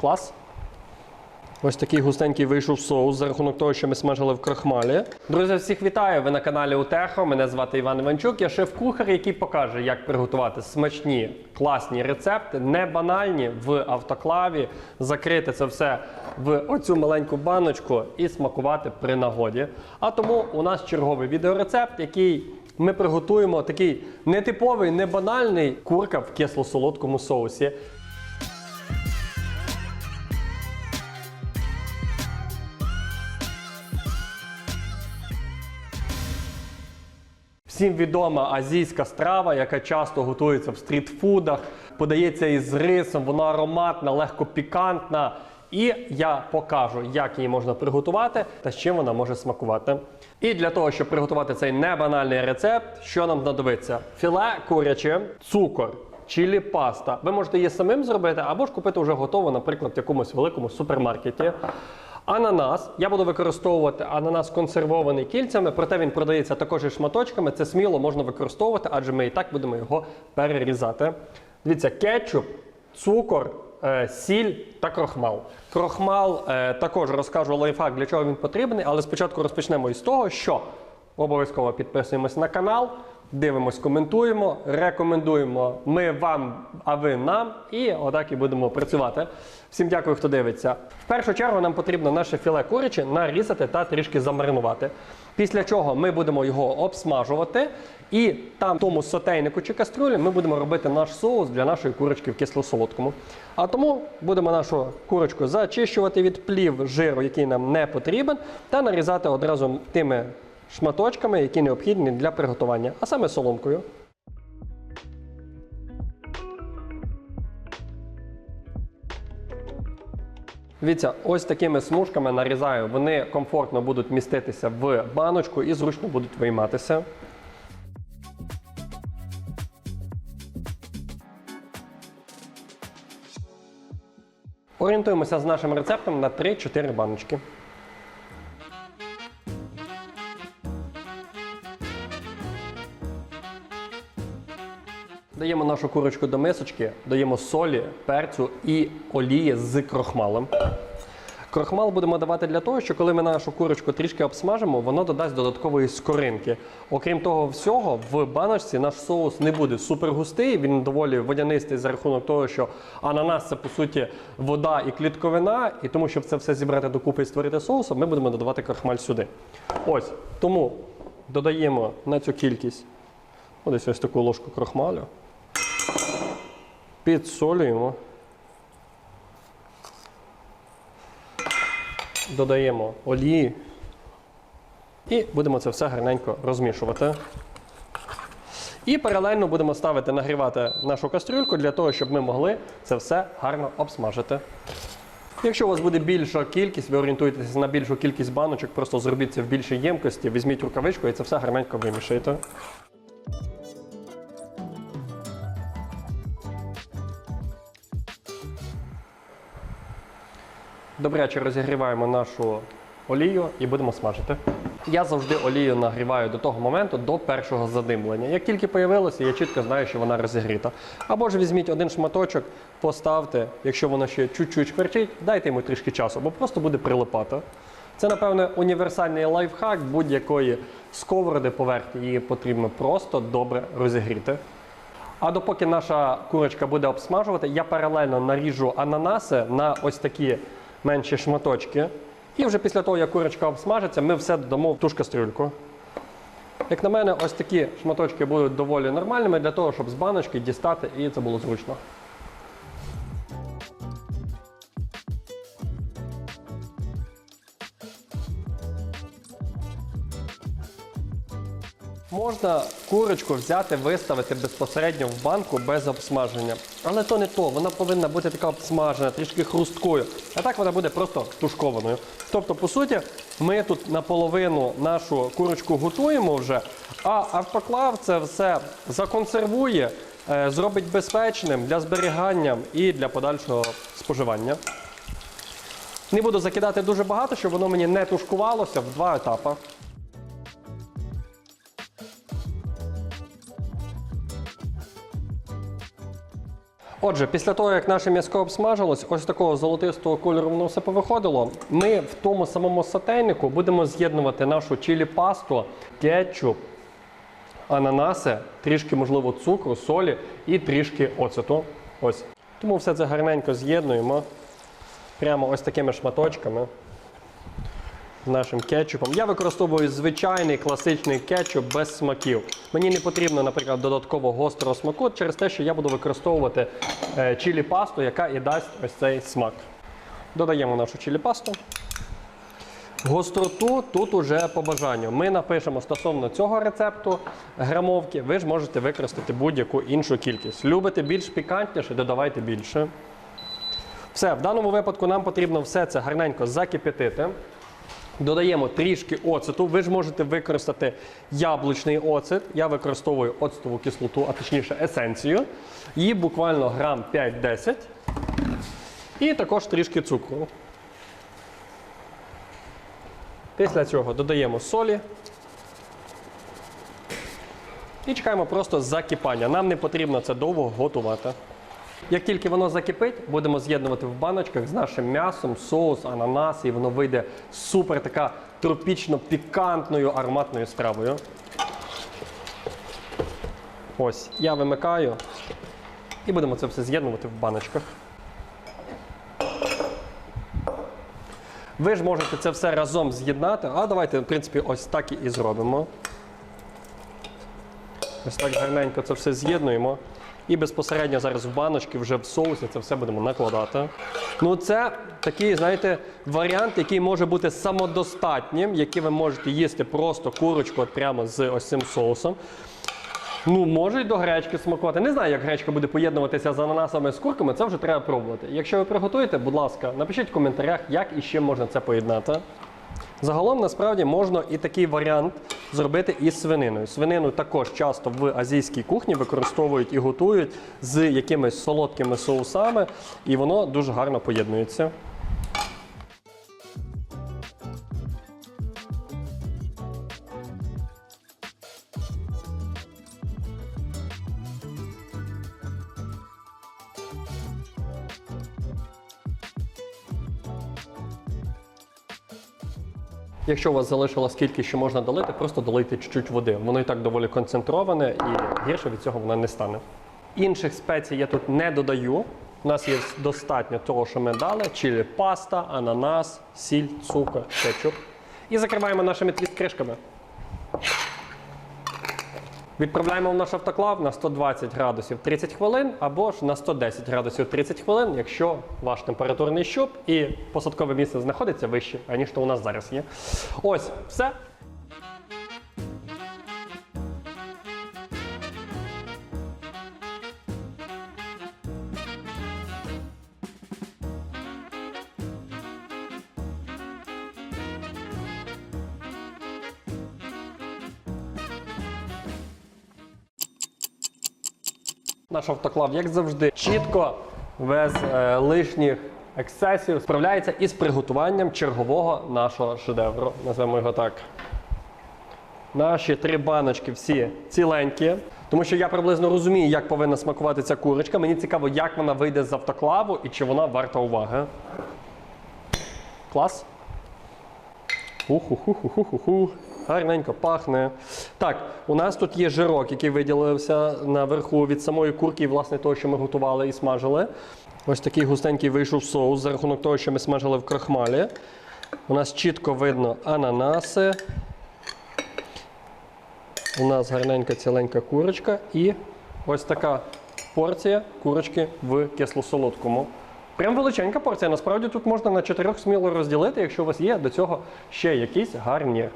Клас. Ось такий густенький вийшов соус за рахунок того, що ми смажили в крахмалі. Друзі, всіх вітаю! Ви на каналі Утехо. Мене звати Іван Іванчук. Я шеф-кухар, який покаже, як приготувати смачні, класні рецепти, не банальні в автоклаві, закрити це все в оцю маленьку баночку і смакувати при нагоді. А тому у нас черговий відеорецепт, який ми приготуємо такий нетиповий, не банальний курка в кисло-солодкому соусі. Всім відома азійська страва, яка часто готується в стрітфудах, подається із рисом, вона ароматна, легко пікантна. І я покажу, як її можна приготувати та з чим вона може смакувати. І для того, щоб приготувати цей небанальний рецепт, що нам знадобиться? Філе куряче, цукор, чилі паста. Ви можете її самим зробити або ж купити вже готову, наприклад, в якомусь великому супермаркеті. Ананас. Я буду використовувати ананас консервований кільцями, проте він продається також і шматочками. Це сміло можна використовувати, адже ми і так будемо його перерізати. Дивіться, кетчуп, цукор, е, сіль та крохмал. Крохмал е, також розкажу лайфхак, для чого він потрібний, але спочатку розпочнемо із того, що обов'язково підписуємось на канал. Дивимось, коментуємо, рекомендуємо ми вам, а ви нам, і отак і будемо працювати. Всім дякую, хто дивиться. В першу чергу нам потрібно наше філе куряче нарізати та трішки замаринувати. Після чого ми будемо його обсмажувати, і там, в тому сотейнику чи кастрюлі, ми будемо робити наш соус для нашої курочки в кисло-солодкому. А тому будемо нашу курочку зачищувати від плів жиру, який нам не потрібен, та нарізати одразу тими шматочками, які необхідні для приготування, а саме соломкою. Дивіться, ось такими смужками нарізаю. Вони комфортно будуть міститися в баночку і зручно будуть вийматися. Орієнтуємося з нашим рецептом на 3-4 баночки. Даємо нашу курочку до мисочки, даємо солі, перцю і олії з крохмалем. Крохмал будемо давати для того, що коли ми нашу курочку трішки обсмажимо, воно додасть додаткової скоринки. Окрім того всього, в баночці наш соус не буде супер густий, він доволі водянистий за рахунок того, що ананас це по суті вода і клітковина, і тому, щоб це все зібрати докупи і створити соусом, ми будемо додавати крохмаль сюди. Ось тому додаємо на цю кількість десь ось таку ложку крохмалю. Підсолюємо. Додаємо олії і будемо це все гарненько розмішувати. І паралельно будемо ставити нагрівати нашу кастрюльку для того, щоб ми могли це все гарно обсмажити. Якщо у вас буде більша кількість, ви орієнтуєтеся на більшу кількість баночок, просто зробіть це в більшій ємкості, візьміть рукавичку і це все гарненько вимішайте. Добряче розігріваємо нашу олію і будемо смажити. Я завжди олію нагріваю до того моменту, до першого задимлення. Як тільки появилося, я чітко знаю, що вона розігріта. Або ж візьміть один шматочок, поставте, якщо воно ще чуть-чуть шкварчить, дайте йому трішки часу, бо просто буде прилипати. Це, напевне, універсальний лайфхак будь-якої сковороди поверхні. Її потрібно просто добре розігріти. А допоки наша курочка буде обсмажувати, я паралельно наріжу ананаси на ось такі менші шматочки. І вже після того, як курочка обсмажиться, ми все додамо в ту ж кастрюльку. Як на мене, ось такі шматочки будуть доволі нормальними для того, щоб з баночки дістати і це було зручно. Можна курочку взяти, виставити безпосередньо в банку без обсмаження. Але то не то, вона повинна бути така обсмажена, трішки хрусткою. А так вона буде просто тушкованою. Тобто, по суті, ми тут наполовину нашу курочку готуємо вже, а автоклав це все законсервує, е, зробить безпечним для зберігання і для подальшого споживання. Не буду закидати дуже багато, щоб воно мені не тушкувалося в два етапи. Отже, після того, як наше м'яско обсмажилось, ось такого золотистого кольору воно все повиходило. Ми в тому самому сотейнику будемо з'єднувати нашу чилі пасту, кетчуп, ананаси, трішки, можливо, цукру, солі і трішки оцету. Ось. Тому все це гарненько з'єднуємо прямо ось такими шматочками нашим кетчупом. Я використовую звичайний класичний кетчуп без смаків. Мені не потрібно, наприклад, додатково гострого смаку через те, що я буду використовувати е, чилі пасту, яка і дасть ось цей смак. Додаємо нашу чилі пасту. Гостроту тут уже по бажанню. Ми напишемо стосовно цього рецепту грамовки. Ви ж можете використати будь-яку іншу кількість. Любите більш пікантніше, додавайте більше. Все, в даному випадку нам потрібно все це гарненько закип'ятити. Додаємо трішки оцету. Ви ж можете використати яблучний оцет. Я використовую оцтову кислоту, а точніше есенцію. Її буквально грам 5-10. І також трішки цукру. Після цього додаємо солі. І чекаємо просто закипання. Нам не потрібно це довго готувати. Як тільки воно закипить, будемо з'єднувати в баночках з нашим м'ясом, соус, ананас, і воно вийде супер така тропічно пікантною ароматною стравою. Ось, я вимикаю і будемо це все з'єднувати в баночках. Ви ж можете це все разом з'єднати, а давайте, в принципі, ось так і зробимо. Ось так гарненько це все з'єднуємо. І безпосередньо зараз в баночки, вже в соусі це все будемо накладати. Ну, це такий, знаєте, варіант, який може бути самодостатнім, який ви можете їсти просто курочку от прямо з ось цим соусом. Ну, може й до гречки смакувати. Не знаю, як гречка буде поєднуватися з ананасами з курками, це вже треба пробувати. Якщо ви приготуєте, будь ласка, напишіть в коментарях, як і чим можна це поєднати. Загалом насправді можна і такий варіант зробити із свининою. Свинину також часто в азійській кухні використовують і готують з якимись солодкими соусами, і воно дуже гарно поєднується. Якщо у вас залишилось скільки що можна долити, просто долийте чуть-чуть води. Воно і так доволі концентроване і гірше від цього воно не стане. Інших спецій я тут не додаю. У нас є достатньо того, що ми дали: чилі паста, ананас, сіль, цукор, кетчуп. І закриваємо нашими твіст-кришками. Відправляємо в наш автоклав на 120 градусів 30 хвилин або ж на 110 градусів 30 хвилин, якщо ваш температурний щуп і посадкове місце знаходиться вище, аніж то у нас зараз є. Ось, все. Наш автоклав, як завжди, чітко, без е, лишніх ексцесів, справляється із приготуванням чергового нашого шедевру. Назвемо його так. Наші три баночки всі ціленькі. Тому що я приблизно розумію, як повинна смакувати ця курочка. Мені цікаво, як вона вийде з автоклаву і чи вона варта уваги. Клас. Уху-ху-ху-ху-ху. Гарненько пахне. Так, у нас тут є жирок, який виділився наверху від самої курки, і власне того, що ми готували і смажили. Ось такий густенький вийшов соус за рахунок того, що ми смажили в крахмалі. У нас чітко видно ананаси. У нас гарненька ціленька курочка і ось така порція курочки в кисло-солодкому. Прям величенька порція. Насправді тут можна на чотирьох сміло розділити, якщо у вас є до цього ще якийсь гарнір.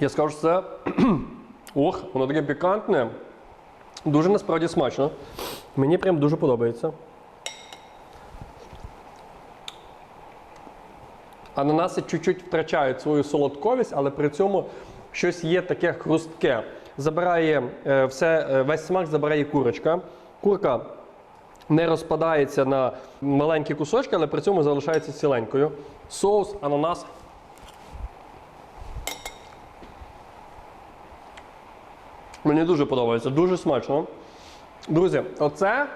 Я скажу, що це. Ох, воно таке пікантне. Дуже насправді смачно. Мені прям дуже подобається. Ананаси чуть-чуть втрачають свою солодковість, але при цьому щось є таке хрустке. Забирає е, все, е, весь смак забирає курочка. Курка не розпадається на маленькі кусочки, але при цьому залишається ціленькою. Соус, ананас. Мені дуже подобається, дуже смачно. Друзі, оце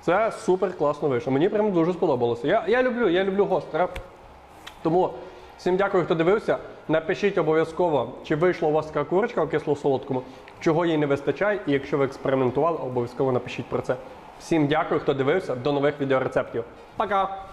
це супер класно вийшло. Мені прям дуже сподобалося. Я, я люблю, я люблю гостре. Тому всім дякую, хто дивився. Напишіть обов'язково, чи вийшла у вас така курочка в кисло-солодкому, чого їй не вистачає, і якщо ви експериментували, обов'язково напишіть про це. Всім дякую, хто дивився. До нових відеорецептів. Пока!